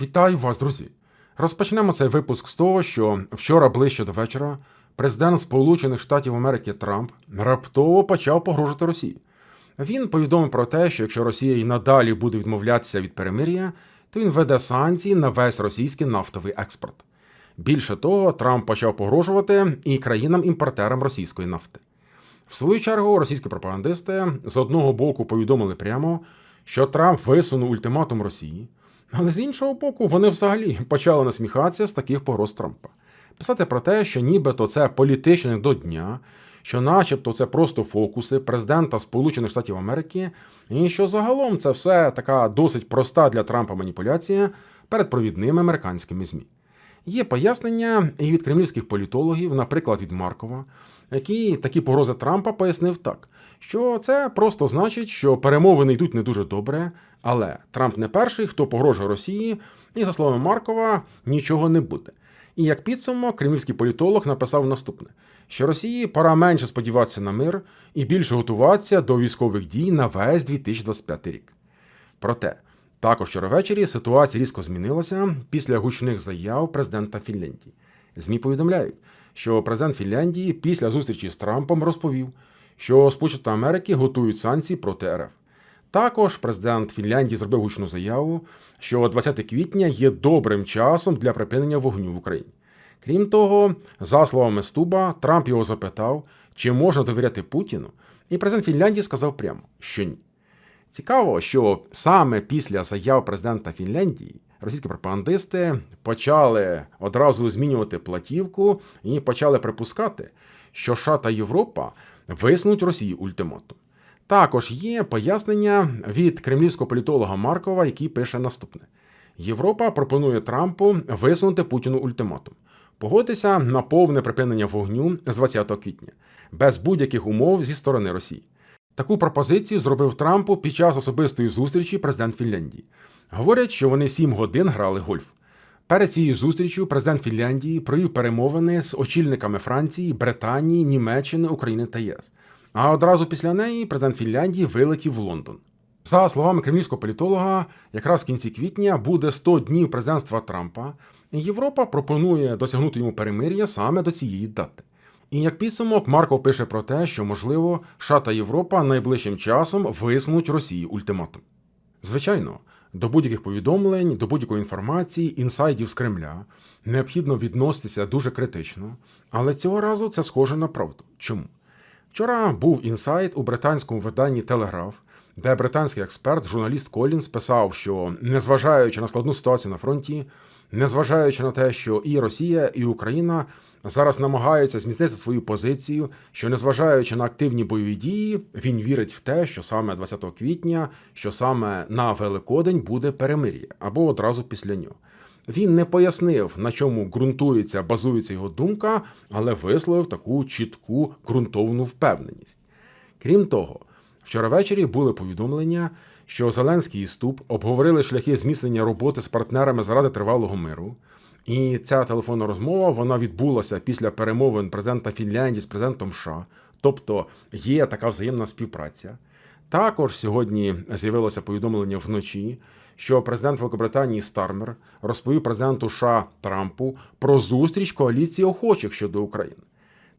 Вітаю вас, друзі! Розпочнемо цей випуск з того, що вчора ближче до вечора президент Сполучених Штатів Америки Трамп раптово почав погрожувати Росії. Він повідомив про те, що якщо Росія і надалі буде відмовлятися від перемир'я, то він веде санкції на весь російський нафтовий експорт. Більше того, Трамп почав погрожувати і країнам-імпортерам російської нафти. В свою чергу, російські пропагандисти з одного боку повідомили прямо, що Трамп висунув ультиматум Росії, але з іншого боку, вони взагалі почали насміхатися з таких погроз Трампа. Писати про те, що нібито це політичне до дня, що, начебто, це просто фокуси президента Сполучених Штатів Америки, і що загалом це все така досить проста для Трампа маніпуляція перед провідними американськими ЗМІ. Є пояснення і від кремлівських політологів, наприклад, від Маркова, який такі погрози Трампа пояснив так, що це просто значить, що перемовини йдуть не дуже добре, але Трамп не перший, хто погрожує Росії, і, за словами Маркова, нічого не буде. І як підсумок, кремлівський політолог написав наступне: що Росії пора менше сподіватися на мир і більше готуватися до військових дій на весь 2025 рік. Проте, також вчора ввечері ситуація різко змінилася після гучних заяв президента Фінляндії. ЗМІ повідомляють, що президент Фінляндії після зустрічі з Трампом розповів, що Сполучені Америки готують санкції проти РФ. Також президент Фінляндії зробив гучну заяву, що 20 квітня є добрим часом для припинення вогню в Україні. Крім того, за словами Стуба, Трамп його запитав, чи можна довіряти Путіну, і президент Фінляндії сказав прямо, що ні. Цікаво, що саме після заяв президента Фінляндії російські пропагандисти почали одразу змінювати платівку і почали припускати, що США та Європа висунуть Росії ультиматум. Також є пояснення від кремлівського політолога Маркова, який пише наступне: Європа пропонує Трампу висунути Путіну ультиматум, погодитися на повне припинення вогню з 20 квітня, без будь-яких умов зі сторони Росії. Таку пропозицію зробив Трампу під час особистої зустрічі президент Фінляндії. Говорять, що вони сім годин грали гольф. Перед цією зустрічю президент Фінляндії провів перемовини з очільниками Франції, Британії, Німеччини, України та ЄС. А одразу після неї президент Фінляндії вилетів в Лондон. За словами кремлівського політолога, якраз в кінці квітня буде 100 днів президентства Трампа, і Європа пропонує досягнути йому перемир'я саме до цієї дати. І як підсумок, Марков пише про те, що, можливо, США та Європа найближчим часом висунуть Росії ультиматум. Звичайно, до будь-яких повідомлень, до будь-якої інформації, інсайдів з Кремля необхідно відноситися дуже критично, але цього разу це схоже на правду. Чому? Вчора був інсайт у британському виданні Телеграф, де британський експерт, журналіст Колінс писав, що незважаючи на складну ситуацію на фронті, незважаючи на те, що і Росія, і Україна зараз намагаються змістити свою позицію, що незважаючи на активні бойові дії, він вірить в те, що саме 20 квітня, що саме на Великодень буде перемир'я або одразу після нього. Він не пояснив, на чому ґрунтується, базується його думка, але висловив таку чітку ґрунтовну впевненість. Крім того, вчора ввечері були повідомлення, що Зеленський і Ступ обговорили шляхи зміцнення роботи з партнерами заради тривалого миру. І ця телефонна розмова вона відбулася після перемовин президента Фінляндії з президентом США, тобто є така взаємна співпраця. Також сьогодні з'явилося повідомлення вночі, що президент Великобританії Стармер розповів президенту США Трампу про зустріч коаліції охочих щодо України.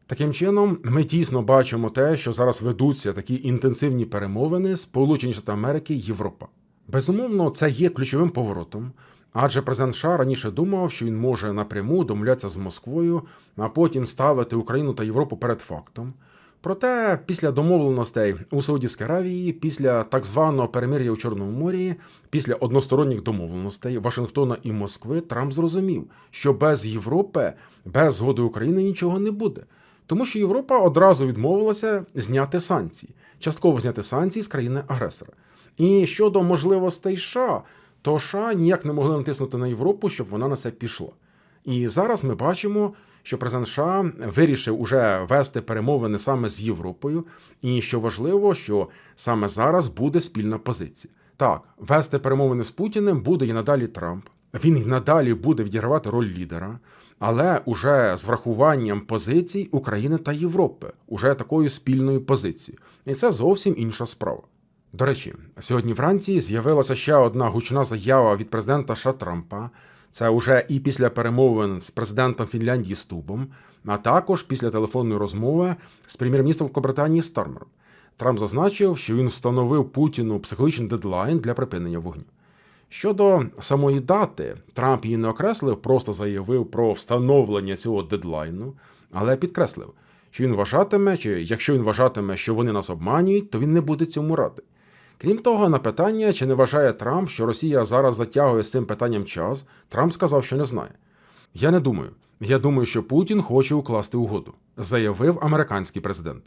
Таким чином, ми дійсно бачимо те, що зараз ведуться такі інтенсивні перемовини Сполучені Штати Америки і Європа. Безумовно, це є ключовим поворотом, адже президент США раніше думав, що він може напряму домовлятися з Москвою, а потім ставити Україну та Європу перед фактом. Проте, після домовленостей у Саудівській Аравії, після так званого перемир'я у Чорному морі, після односторонніх домовленостей Вашингтона і Москви, Трамп зрозумів, що без Європи, без згоди України нічого не буде. Тому що Європа одразу відмовилася зняти санкції, частково зняти санкції з країни-агресора. І щодо можливостей США, то США ніяк не могли натиснути на Європу, щоб вона на це пішла. І зараз ми бачимо, що президент США вирішив уже вести перемовини саме з Європою, і що важливо, що саме зараз буде спільна позиція. Так, вести перемовини з Путіним буде і надалі Трамп. Він і надалі буде відігравати роль лідера, але уже з врахуванням позицій України та Європи, уже такою спільною позицією. І це зовсім інша справа. До речі, сьогодні вранці з'явилася ще одна гучна заява від президента США Трампа. Це уже і після перемовин з президентом Фінляндії Стубом, а також після телефонної розмови з прем'єр-міністром Великобританії Стармером. Трамп зазначив, що він встановив Путіну психологічний дедлайн для припинення вогню. Щодо самої дати, Трамп її не окреслив, просто заявив про встановлення цього дедлайну, але підкреслив, що він вважатиме, чи якщо він вважатиме, що вони нас обманюють, то він не буде цьому радий. Крім того, на питання, чи не вважає Трамп, що Росія зараз затягує з цим питанням час, Трамп сказав, що не знає. Я не думаю. Я думаю, що Путін хоче укласти угоду, заявив американський президент.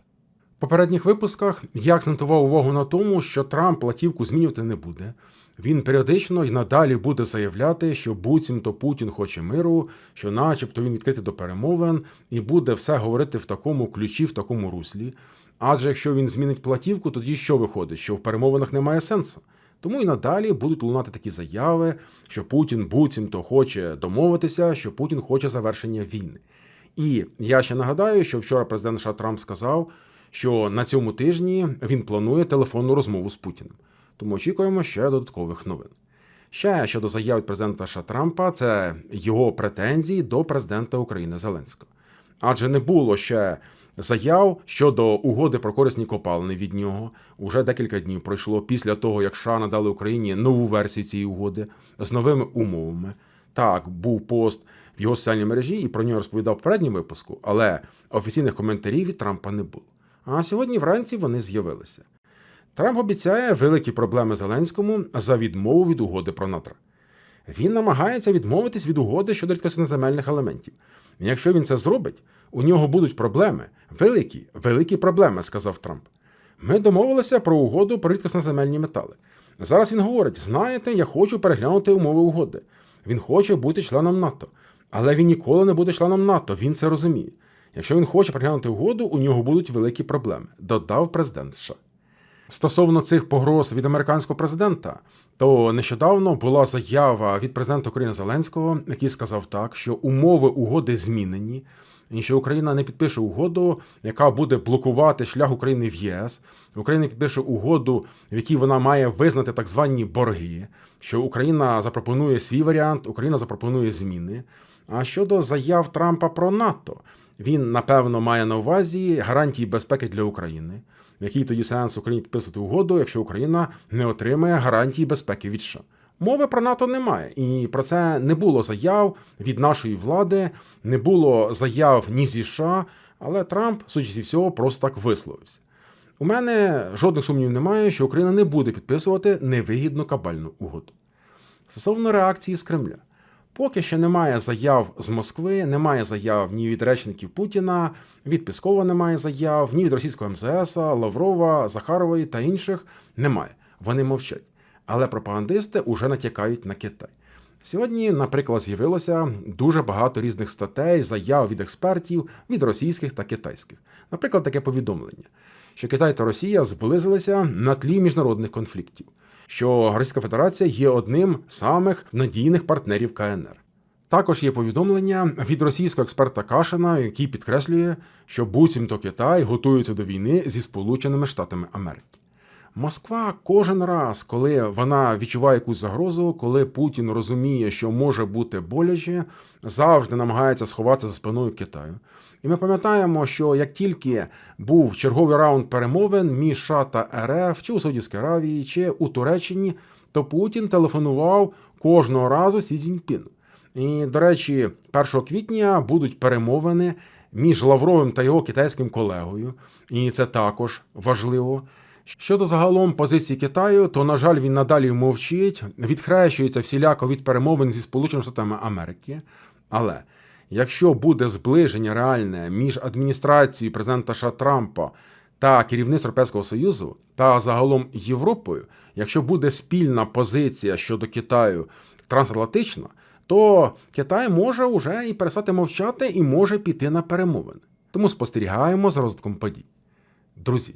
Попередніх випусках я акцентував увагу на тому, що Трамп платівку змінювати не буде. Він періодично і надалі буде заявляти, що буцімто Путін хоче миру, що, начебто, він відкритий до перемовин, і буде все говорити в такому ключі, в такому руслі. Адже якщо він змінить платівку, тоді що виходить? Що в перемовинах немає сенсу. Тому і надалі будуть лунати такі заяви, що Путін буцімто хоче домовитися, що Путін хоче завершення війни. І я ще нагадаю, що вчора президент США Трамп сказав, що на цьому тижні він планує телефонну розмову з Путіним. Тому очікуємо ще додаткових новин. Ще щодо заяв президента США Трампа, це його претензії до президента України Зеленського. Адже не було ще заяв щодо угоди про корисні копалини від нього. Уже декілька днів пройшло після того, як США надали Україні нову версію цієї угоди з новими умовами. Так, був пост в його соціальній мережі, і про нього розповідав в попередньому випуску, але офіційних коментарів від Трампа не було. А сьогодні вранці вони з'явилися. Трамп обіцяє великі проблеми Зеленському за відмову від угоди про надра. Він намагається відмовитись від угоди щодо рідкоснеземельних елементів. Якщо він це зробить, у нього будуть проблеми. Великі, великі проблеми, сказав Трамп. Ми домовилися про угоду про рідкоснеземельні метали. Зараз він говорить: знаєте, я хочу переглянути умови угоди. Він хоче бути членом НАТО, але він ніколи не буде членом НАТО. Він це розуміє. Якщо він хоче переглянути угоду, у нього будуть великі проблеми, додав президент США. Стосовно цих погроз від американського президента, то нещодавно була заява від президента України Зеленського, який сказав так, що умови угоди змінені, і що Україна не підпише угоду, яка буде блокувати шлях України в ЄС. Україна підпише угоду, в якій вона має визнати так звані борги, що Україна запропонує свій варіант, Україна запропонує зміни. А щодо заяв Трампа про НАТО, він напевно має на увазі гарантії безпеки для України який тоді сеанс Україні підписувати угоду, якщо Україна не отримає гарантії безпеки від США. Мови про НАТО немає, і про це не було заяв від нашої влади, не було заяв ні зі США, але Трамп, судячи зі всього, просто так висловився. У мене жодних сумнівів немає, що Україна не буде підписувати невигідну кабальну угоду. Стосовно реакції з Кремля. Поки ще немає заяв з Москви, немає заяв ні від речників Путіна, від Піскова немає заяв, ні від російського МЗС, Лаврова, Захарової та інших немає. Вони мовчать. Але пропагандисти уже натякають на Китай. Сьогодні, наприклад, з'явилося дуже багато різних статей, заяв від експертів, від російських та китайських. Наприклад, таке повідомлення, що Китай та Росія зблизилися на тлі міжнародних конфліктів що Російська Федерація є одним з самих надійних партнерів КНР. Також є повідомлення від російського експерта Кашина, який підкреслює, що буцімто Китай готується до війни зі Сполученими Штатами Америки. Москва кожен раз, коли вона відчуває якусь загрозу, коли Путін розуміє, що може бути боляче, завжди намагається сховатися за спиною Китаю. І ми пам'ятаємо, що як тільки був черговий раунд перемовин між США та РФ, чи у Саудівській Аравії, чи у Туреччині, то Путін телефонував кожного разу Сі Цзіньпіну. І, до речі, 1 квітня будуть перемовини між Лавровим та його китайським колегою, і це також важливо. Щодо загалом позиції Китаю, то, на жаль, він надалі мовчить, відхрещується всіляко від перемовин зі Сполученими Штатами Америки. Але якщо буде зближення реальне між адміністрацією президента США Трампа та керівництвом Європейського Союзу та загалом Європою, якщо буде спільна позиція щодо Китаю трансатлантична, то Китай може вже і перестати мовчати і може піти на перемовини. Тому спостерігаємо за розвитком подій. Друзі.